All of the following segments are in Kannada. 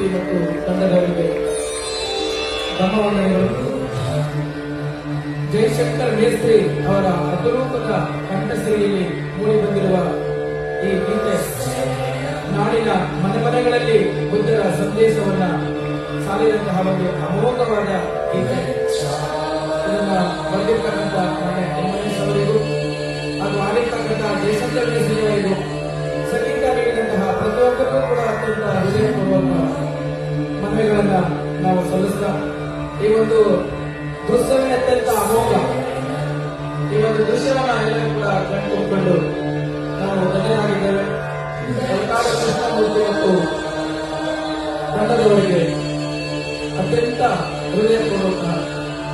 ಸಂಸ್ಕೃತಿ ಮತ್ತು ತಂಡದವರಿಗೆ ಗಮನವನ್ನು ಜಯಶಂಕರ್ ಮೇಸ್ತ್ರಿ ಅವರ ಅಪರೂಪದ ಸೇರಿ ಮೂಡಿ ಬಂದಿರುವ ಈ ಗೀತೆ ನಾಡಿನ ಮನೆ ಮನೆಗಳಲ್ಲಿ ಬುದ್ಧರ ಸಂದೇಶವನ್ನ ಸಾರಿದಂತಹ ಒಂದು ಅಮೋಘವಾದ ಗೀತೆ. ಇದನ್ನ ಬರೆದಿರ್ತಕ್ಕಂಥ ನಾಳೆ ಅವರಿಗೂ ಅದು ಆಡಿರ್ತಕ್ಕಂಥ ಜಯಶಂಕರ್ ಮೇಸ್ತ್ರಿ ಅವರಿಗೂ ನಾವು ಸಲ್ಲಿಸ್ತಾ ಈ ಒಂದು ದೃಶ್ಯವೇ ಅತ್ಯಂತ ಅಮೋಘ ಈ ಒಂದು ದೃಶ್ಯವನ್ನ ಎಲ್ಲರೂ ಕೂಡ ಕಂಡುಕೊಂಡು ನಾವು ಧನ್ಯರಾಗಿದ್ದೇವೆ. ಸರ್ಕಾರ ಕೃಷ್ಣಮೂರ್ತಿ ಮತ್ತು ತಂಡದವರಿಗೆ ಅತ್ಯಂತ ಹೃದಯಪೂರ್ವಕ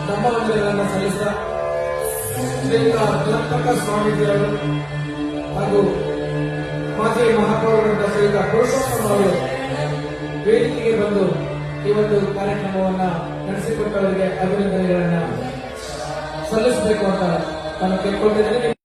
ನಮ್ಮ ವಂದನೆಗಳನ್ನು ಸಲ್ಲಿಸ್ತಾ ಶ್ರೀಯುತ ಗುಣಪ್ರಕ ಸ್ವಾಮೀಜಿಯವರು ಹಾಗೂ ಮಾಜಿ ಮಹಾಪೌರರಾದ ಶ್ರೀಯುತ ಪುರುಷೋತ್ತಮ ಅವರು ವೇದಿಕೆಗೆ ಬಂದು ಒಂದು ಕಾರ್ಯಕ್ರಮವನ್ನ ನಡೆಸಿಕೊಟ್ಟವರಿಗೆ ಅಭಿನಂದನೆಗಳನ್ನ ಸಲ್ಲಿಸಬೇಕು ಅಂತ ನಾನು ಕೇಳ್ಕೊಂಡಿದ್ದೇನೆ